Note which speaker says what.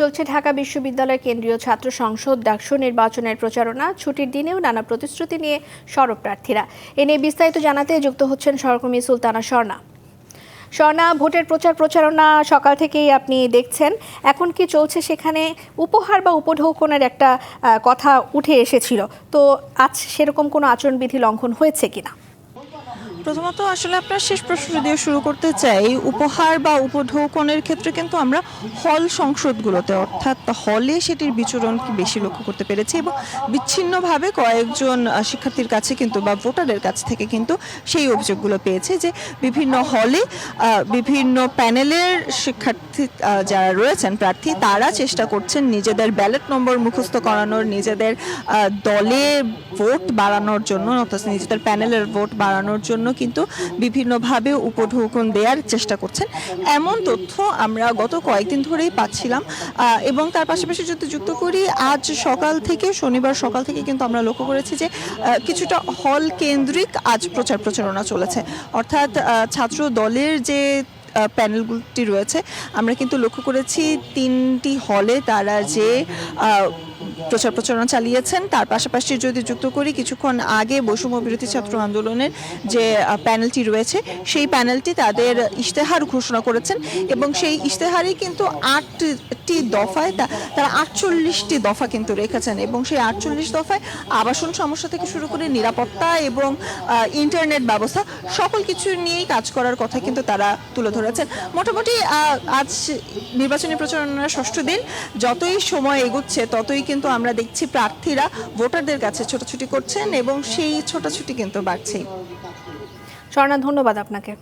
Speaker 1: চলছে ঢাকা বিশ্ববিদ্যালয় কেন্দ্রীয় ছাত্র সংসদ ডাকসু নির্বাচনের প্রচারণা। ছুটির দিনেও নানা প্রতিশ্রুতি নিয়ে সরব প্রার্থীরা। এ নিয়ে বিস্তারিত জানাতে যুক্ত হচ্ছেন সহকর্মী সুলতানা স্বর্ণা। স্বর্ণা, ভোটের প্রচার প্রচারণা সকাল থেকেই আপনি দেখছেন। এখন কি চলছে সেখানে? উপহার বা উপঢৌকনের একটা কথা উঠে এসেছিল। তো আজ সেরকম কোনো আচরণবিধি লঙ্ঘন হয়েছে কিনা?
Speaker 2: প্রথমত আসলে আপনার শেষ প্রশ্ন দিয়ে শুরু করতে চাই উপহার বা উপঢৌকনের ক্ষেত্রে কিন্তু আমরা হল সংসদগুলোতে, অর্থাৎ হলে সেটির বিচরণ কি বেশি লক্ষ্য করতে পেরেছি এবং বিচ্ছিন্নভাবে কয়েকজন শিক্ষার্থীর কাছে কিন্তু বা ভোটারের কাছ থেকে কিন্তু সেই অভিযোগগুলো পেয়েছে যে বিভিন্ন হলে বিভিন্ন প্যানেলের শিক্ষার্থী যারা রয়েছেন প্রার্থী, তারা চেষ্টা করছেন নিজেদের ব্যালট নম্বর মুখস্থ করানোর, নিজেদের দলে ভোট বাড়ানোর জন্য, অর্থাৎ নিজেদের প্যানেলের ভোট বাড়ানোর জন্য কিন্তু বিভিন্নভাবে উপঢৌকন দেওয়ার চেষ্টা করছেন। এমন তথ্য আমরা গত কয়েকদিন ধরেই পাচ্ছিলাম এবং তার পাশাপাশি যদি যুক্ত করি, আজ সকাল থেকে শনিবার সকাল থেকে কিন্তু আমরা লক্ষ্য করেছি যে কিছুটা হল কেন্দ্রিক আজ প্রচার প্রচারণা চলেছে। অর্থাৎ ছাত্র দলের যে প্যানেলগুলি রয়েছে, আমরা কিন্তু লক্ষ্য করেছি তিনটি হলে তারা যে প্রচার প্রচারণা চালিয়েছেন। তার পাশাপাশি যদি যুক্ত করি, কিছুক্ষণ আগে বৈষম্য বিরোধী ছাত্র আন্দোলনের যে প্যানেলটি রয়েছে, সেই প্যানেলটি তাদের ইশতেহার ঘোষণা করেছেন এবং সেই ইশতেহারই কিন্তু আটটি দফায় তারা আটচল্লিশটি দফা কিন্তু রেখেছেন এবং সেই আটচল্লিশ দফায় আবাসন সমস্যা থেকে শুরু করে নিরাপত্তা এবং ইন্টারনেট ব্যবস্থা সকল কিছু নিয়েই কাজ করার কথা কিন্তু তারা তুলে ধরেছেন। মোটামুটি আজ নির্বাচনী প্রচারণার ষষ্ঠ দিন। যতই সময় এগুচ্ছে, ততই কিন্তু আমরা দেখছি প্রার্থীরা ভোটারদের কাছে ছোটাছুটি করছেন এবং সেই ছোটাছুটি কিন্তু বাড়ছেই।
Speaker 1: স্বর্ণা, ধন্যবাদ আপনাকে।